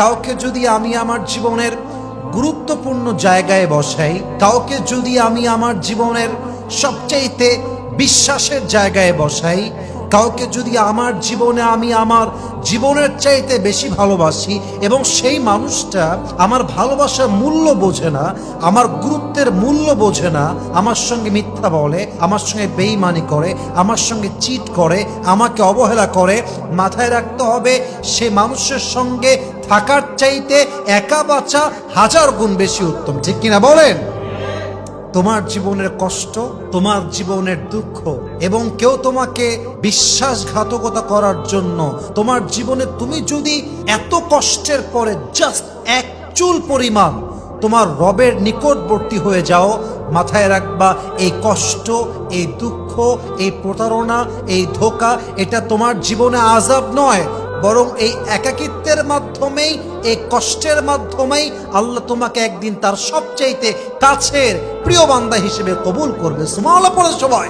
কাউকে যদি আমি আমার জীবনের গুরুত্বপূর্ণ জায়গায় বসাই, কাউকে যদি আমি আমার জীবনের সবচাইতে বিশ্বাসের জায়গায় বসাই, কাউকে যদি আমার জীবনে আমি আমার জীবনের চাইতে বেশি ভালোবাসি এবং সেই মানুষটা আমার ভালোবাসার মূল্য বোঝে না, আমার গুরুত্বের মূল্য বোঝে না, আমার সঙ্গে মিথ্যা বলে, আমার সঙ্গে বেইমানি করে, আমার সঙ্গে চিট করে, আমাকে অবহেলা করে, মাথায় রাখতে হবে সে মানুষের সঙ্গে থাকার চাইতে একা বাঁচা হাজার গুণ বেশি উত্তম। ঠিক কিনা বলেন? তোমার জীবনের কষ্ট, তোমার জীবনের দুঃখ এবং কেউ তোমাকে বিশ্বাসঘাতকতা করার জন্য তোমার জীবনে তুমি যদি এত কষ্টের পরে জাস্ট এক চুল পরিমাণ তোমার রবের নিকটবর্তী হয়ে যাও, মাথায় রাখবা, এই কষ্ট, এই দুঃখ, এই প্রতারণা, এই ধোকা, এটা তোমার জীবনে আজাব নয়। বরং এই একাকিত্বের মাধ্যমেই, এই কষ্টের মাধ্যমেই আল্লাহ তোমাকে একদিন তার সবচাইতে কাছের, প্রিয় বান্দা হিসেবে কবুল করবে। সুমাল সবাই।